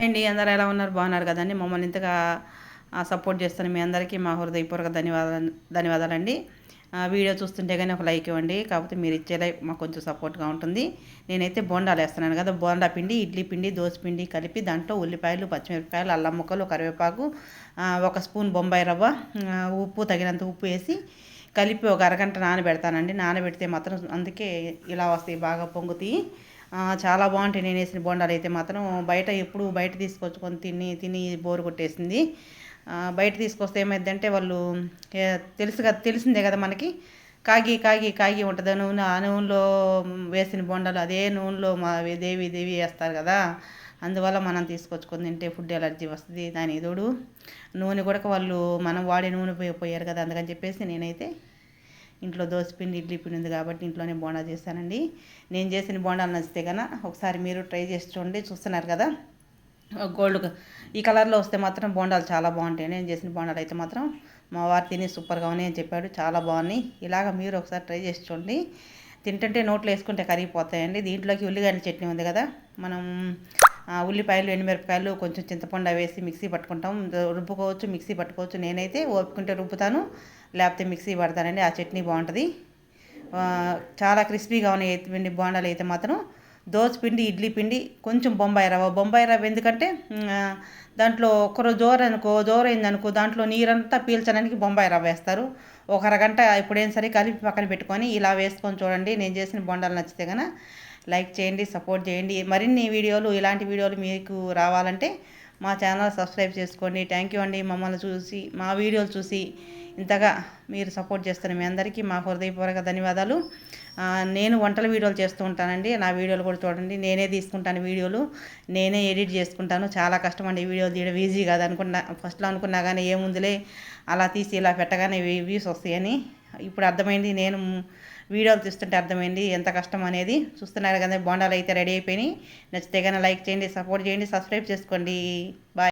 అండి అందరూ ఎలా ఉన్నారు? బాగున్నారు కదండి. మమ్మల్ని ఇంతగా సపోర్ట్ చేస్తాను మీ అందరికీ మా హృదయపూర్వక ధన్యవాదాలు ధన్యవాదాలండి. వీడియో చూస్తుంటే కానీ ఒక లైక్ ఇవ్వండి. కాకపోతే మీరు ఇచ్చే లైక్ మాకు కొంచెం సపోర్ట్గా ఉంటుంది. నేనైతే బోండాలు వేస్తున్నాను కదా. బోండా పిండి ఇడ్లీ పిండి దోశ పిండి కలిపి దాంట్లో ఉల్లిపాయలు పచ్చిమిరపకాయలు అల్లం ముక్కలు కరివేపాకు ఒక స్పూన్ బొంబాయి రవ్వ ఉప్పు తగినంత ఉప్పు వేసి కలిపి ఒక అరగంట నానబెడతానండి. నానబెడితే మాత్రం అందుకే ఇలా వస్తాయి బాగా పొంగుతాయి. చాలా బాగుంటాయి. నేను వేసిన బోండాలు అయితే మాత్రం బయట ఎప్పుడు బయట తీసుకొచ్చుకొని తిని తిని బోరు కొట్టేసింది. బయట తీసుకొస్తే ఏమైందంటే వాళ్ళు తెలుసు కదా తెలిసిందే కదా మనకి. కాగి కాగి కాగి ఉంటుంది. నూనె ఆ నూనెలో వేసిన బొండాలు అదే నూనెలో మా దేవి దేవి వేస్తారు కదా. అందువల్ల మనం తీసుకొచ్చుకొని తింటే ఫుడ్ ఎలర్జీ వస్తుంది. దాని తోడు నూనె కూడా వాళ్ళు మనం వాడే నూనె పోయారు కదా అందుకని చెప్పేసి నేనైతే ఇంట్లో పిండి ఇడ్లీ పిండి ఉంది కాబట్టి ఇంట్లోనే బోండా చేశానండి నేను చేసిన బోండాలు నచ్చితే కన్నా ఒకసారి మీరు ట్రై చేసి చూడండి. చూస్తున్నారు కదా? గోల్డ్ ఈ కలర్లో వస్తే మాత్రం బోండాలు చాలా బాగుంటాయి. నేను చేసిన బోండాలు అయితే మాత్రం మా వారు తిని సూపర్గా ఉన్నాయి అని చెప్పాడు. చాలా బాగున్నాయి. ఇలాగ మీరు ఒకసారి ట్రై చేసి చూడండి. తింటుంటే నోట్లో వేసుకుంటే కరిగిపోతాయండి. దీంట్లోకి ఉల్లిగడ్డ చట్నీ ఉంది కదా? మనం ఉల్లిపాయలు ఎండుమిరపకాయలు కొంచెం చింతపండు వేసి మిక్సీ పట్టుకుంటాం. రుబ్బుకోవచ్చు మిక్సీ పట్టుకోవచ్చు. నేనైతే ఓపుకుంటే రుబ్బుతాను లేకపోతే మిక్సీ పడతానండి. ఆ చట్నీ బాగుంటుంది. చాలా క్రిస్పీగా ఉన్నాయి పిండి బోండాలు అయితే మాత్రం. దోశ పిండి ఇడ్లీ పిండి కొంచెం బొంబాయి రవ్వ. బొంబాయి రవ్వ ఎందుకంటే దాంట్లో ఒకరు జోరు అనుకో జోరు అయిందనుకో దాంట్లో నీరంతా పీల్చడానికి బొంబాయి రవ్వ వేస్తారు. ఒక అరగంట ఇప్పుడేం సరే కలిపి పక్కన పెట్టుకొని ఇలా వేసుకొని చూడండి. నేను చేసిన బొండాలు నచ్చితే కనుక లైక్ చేయండి సపోర్ట్ చేయండి. మరిన్ని వీడియోలు ఇలాంటి వీడియోలు మీకు రావాలంటే మా ఛానల్ సబ్స్క్రైబ్ చేసుకోండి. థ్యాంక్ యూ అండి. మమ్మల్ని చూసి మా వీడియోలు చూసి ఇంతగా మీరు సపోర్ట్ చేస్తున్న మీ అందరికీ మా హృదయపూర్వక ధన్యవాదాలు. నేను వంటల వీడియోలు చేస్తూ ఉంటానండి. నా వీడియోలు కూడా చూడండి. నేనే తీసుకుంటాను వీడియోలు. నేనే ఎడిట్ చేసుకుంటాను. చాలా కష్టం అండి వీడియోలు తీయడం. ఈజీ కాదు అనుకున్నా ఫస్ట్లో అనుకున్నా కానీ ఏముందిలే అలా తీసి ఇలా పెట్టగానే వ్యూస్ వస్తాయని ఇప్పుడు అర్థమైంది. నేను వీడియోలు తీస్తుంటే అర్థమైంది ఎంత కష్టం అనేది. చూస్తున్నారు కదా బోండాలు అయితే రెడీ అయిపోయినాయి. నచ్చితే కానీ లైక్ చేయండి సపోర్ట్ చేయండి సబ్స్క్రైబ్ చేసుకోండి. బాయ్.